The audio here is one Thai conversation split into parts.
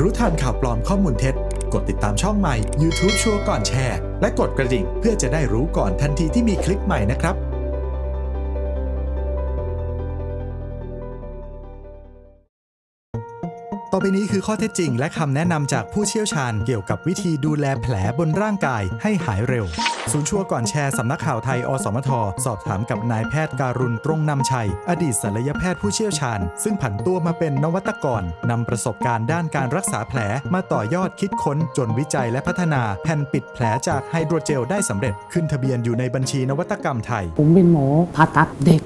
รู้ทันข่าวปลอมข้อมูลเท็จ กดติดตามช่องใหม่ YouTube ชัวร์ก่อนแชร์ และกดกระดิ่งเพื่อจะได้รู้ก่อนทันทีที่มีคลิปใหม่นะครับ ต่อไปนี้คือข้อเท็จจริง และคำแนะนำจากผู้เชี่ยวชาญเกี่ยวกับวิธีดูแลแผลบนร่างกายให้หายเร็วศูนย์ชัวก่อนแชร์สำนักข่าวไทย อสมท สอบถามกับนายแพทย์การุณตรงนำชัย อดีตศัลยแพทย์ผู้เชี่ยวชาญ ซึ่งผันตัวมาเป็นนวัตกรนำประสบการณ์ด้านการรักษาแผลมาต่อยอดคิดค้น จนวิจัยและพัฒนาแผ่นปิดแผลจากไฮโดรเจลได้สำเร็จ ขึ้นทะเบียนอยู่ในบัญชีนวัตกรรมไทย ผมเป็นหมอผ่าตัดเด็ก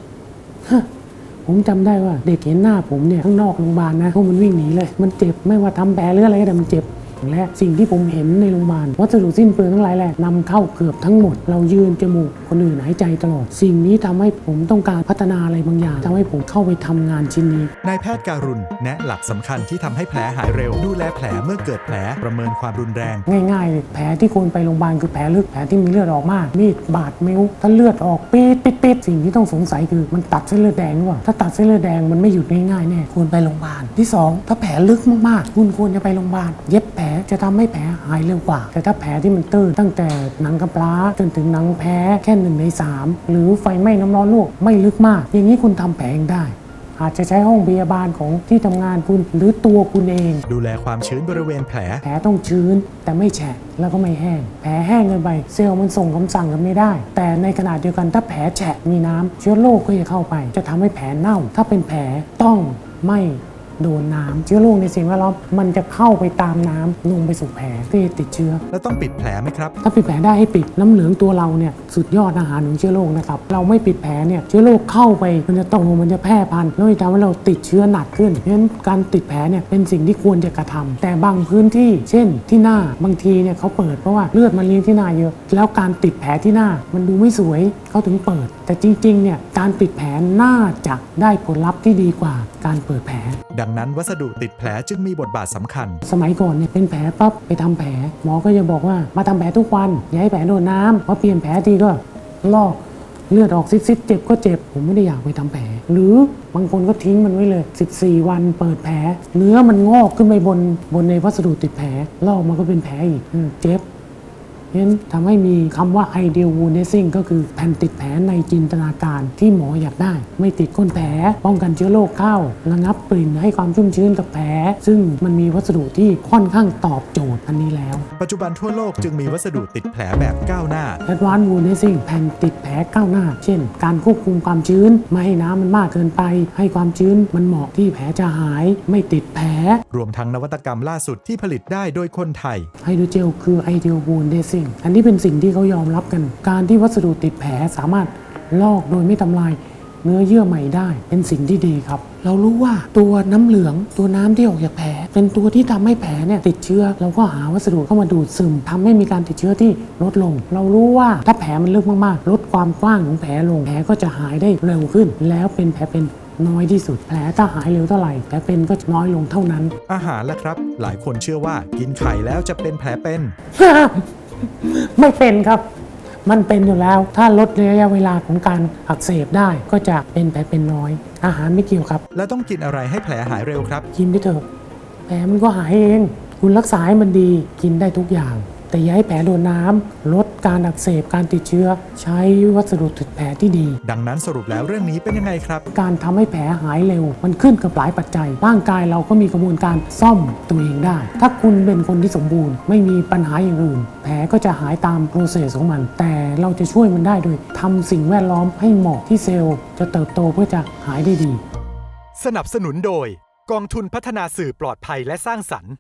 ผมจำได้ว่าเด็กเห็นหน้าผมเนี่ยข้างนอกโรงพยาบาลนะพวกมันวิ่งหนีเลย มันเจ็บไม่ว่าทำแผลหรืออะไรก็แต่มันเจ็บ และสิ่งที่ผมเห็นในโรงพยาบาลวัสดุสิ้นเปลืองทั้งหลายแหละนำเข้าเกือบทั้งหมด เรายืนจมูกคนอื่นหายใจตลอด สิ่งนี้ทำให้ผมต้องการพัฒนาอะไรบางอย่างทำให้ผมเข้าไปทำงานชิ้นนี้นายแพทย์การุณแนะหลักสำคัญที่ทำให้แผลหายเร็ว ดูแลแผลเมื่อเกิดแผลประเมินความรุนแรง ง่ายๆเลยแผลที่คนไปโรงพยาบาลคือแผลลึกแผลที่มีเลือดออกมากมีดบาดมิ้วถ้าเลือดออกปี๊ดปิดปิดสิ่งที่ต้องสงสัยคือมันตัดเส้นเลือดแดงหรือเปล่าถ้าตัดเส้นเลือดแดงมันไม่หยุดง่ายๆแน่ควรไปโรงพยาบาลที่สองถ้าแผลลึกมากๆคุณควรจะไปโรงพยาบาลเย็บแผลจะทำให้แผลหายเร็วกว่า แต่ถ้าแผลที่มันตื้นตั้งแต่หนังกำพร้าจนถึงหนังแพ้แค่หนึ่งในสามหรือไฟไหม้น้ำร้อนลวกไม่ลึกมาก อย่างนี้คุณทำแผลเองได้อาจจะใช้ห้องพยาบาลของที่ทำงานคุณหรือตัวคุณเอง ดูแลความชื้นบริเวณแผล แผลต้องชื้นแต่ไม่แฉะแล้วก็ไม่แห้ง แผลแห้งเกินไปเซลล์มันส่งคำสั่งกันไม่ได้ แต่ในขณะเดียวกันถ้าแผลแฉะมีน้ำเชื้อโรคก็จะเข้าไป จะทำให้แผลเน่า ถ้าเป็นแผลต้องไม่ โดนน้ำเชื้อโรคในสิ่งแวดล้อมมันจะเข้าไปตามน้ำลงไปสู่แผลก็จะติดเชื้อ แล้วต้องปิดแผลไหมครับ ถ้าปิดแผลได้ให้ปิดน้ำเหลืองตัวเราเนี่ยสุดยอดอาหารของเชื้อโรคนะครับเราไม่ปิดแผลเนี่ยเชื้อโรคเข้าไปมันจะโตมันจะแพร่พันธุ์แล้วจะทำให้เราติดเชื้อหนักขึ้นเพราะฉะนั้นการติดแผลเนี่ยเป็นสิ่งที่ควรจะกระทำแต่บางพื้นที่เช่นที่หน้าบางทีเนี่ยเขาเปิดเพราะว่าเลือดมันเลี้ยงที่หน้าเยอะ แล้วการติดแผลที่หน้ามันดูไม่สวยเขาถึงเปิด แต่จริงๆเนี่ยการติดแผลน่าจะได้ผลลัพธ์ที่ดีกว่าการเปิดแผล ดังนั้นวัสดุติดแผลจึงมีบทบาทสำคัญ สมัยก่อนเนี่ยเป็นแผลปั๊บไปทำแผล หมอก็จะบอกว่ามาทำแผลทุกวันอย่าให้แผลโดนน้ำเพราะเปลี่ยนแผลทีก็ลอกเลือดออกซิดๆเจ็บก็เจ็บ ผมไม่ได้อยากไปทำแผล หรือบางคนก็ทิ้งมันไว้เลย 14 วันเปิดแผล เนื้อมันงอกขึ้นไปบนบนในวัสดุติดแผลลอกมันก็เป็นแผลอีกอืมเจ็บ เพราะฉะนั้นทำให้มีคำว่า ideal wound dressing ก็คือแผ่นติดแผลในจินตนาการที่หมออยากได้ ไม่ติดก้นแผลป้องกันเชื้อโรคเข้า ระงับกลิ่นให้ความชุ่มชื้นกับแผล ซึ่งมันมีวัสดุที่ค่อนข้างตอบโจทย์อันนี้แล้ว ปัจจุบันทั่วโลกจึงมีวัสดุติดแผลแบบก้าวหน้า Advanced wound dressing แผ่นติดแผลก้าวหน้า เช่น การควบคุมความชื้น ไม่ให้น้ำมันมากเกินไป ให้ความชื้นมันเหมาะที่แผลจะหาย ไม่ติดแผล รวมทั้งนวัตกรรมล่าสุดที่ผลิตได้โดยคนไทย ไฮโดรเจลคือ ideal wound dressing อันนี้เป็นสิ่งที่เขายอมรับกัน การที่วัสดุติดแผลสามารถลอกโดยไม่ทำลายเนื้อเยื่อใหม่ได้ เป็นสิ่งที่ดีครับ เรารู้ว่าตัวน้ำเหลืองตัวน้ำที่ออกจากแผล เป็นตัวที่ทำให้แผลเนี่ยติดเชื้อ เราก็หาวัสดุเข้ามาดูดซึมทำให้มีการติดเชื้อที่ลดลง เรารู้ว่าถ้าแผลมันลึกมากๆ ลดความกว้างของแผลลงแผลก็จะหายได้เร็วขึ้น แล้วเป็นแผลเป็นน้อยที่สุด แผลถ้าหายเร็วเท่าไหร่แผลเป็นก็จะน้อยลงเท่านั้น อาหารล่ะครับ หลายคนเชื่อว่ากินไข่แล้วจะเป็นแผลเป็น ไม่เป็นครับ มันเป็นอยู่แล้ว ถ้าลดระยะเวลาของการอักเสบได้ก็จะเป็นแผลเป็นน้อย อาหารไม่เกี่ยวครับ แล้วต้องกินอะไรให้แผลหายเร็วครับ กินไปเถอะแผลมันก็หายเอง คุณรักษาให้มันดี กินได้ทุกอย่าง แต่อย่าให้แผลโดนน้ำลดการอักเสบการติดเชื้อ ใช้วัสดุติดแผลที่ดี ดังนั้นสรุปแล้วเรื่องนี้เป็นยังไงครับ การทำให้แผลหายเร็ว มันขึ้นกับหลายปัจจัย ร่างกายเราก็มีกระบวนการซ่อมตัวเองได้ ถ้าคุณเป็นคนที่สมบูรณ์ ไม่มีปัญหาอย่างอื่น แผลก็จะหายตามโปรเซสของมัน แต่เราจะช่วยมันได้โดยทำสิ่งแวดล้อมให้เหมาะที่เซลล์ จะเติบโตเพื่อจะหายได้ดี สนับสนุนโดย กองทุนพัฒนาสื่อปลอดภัยและสร้างสรรค์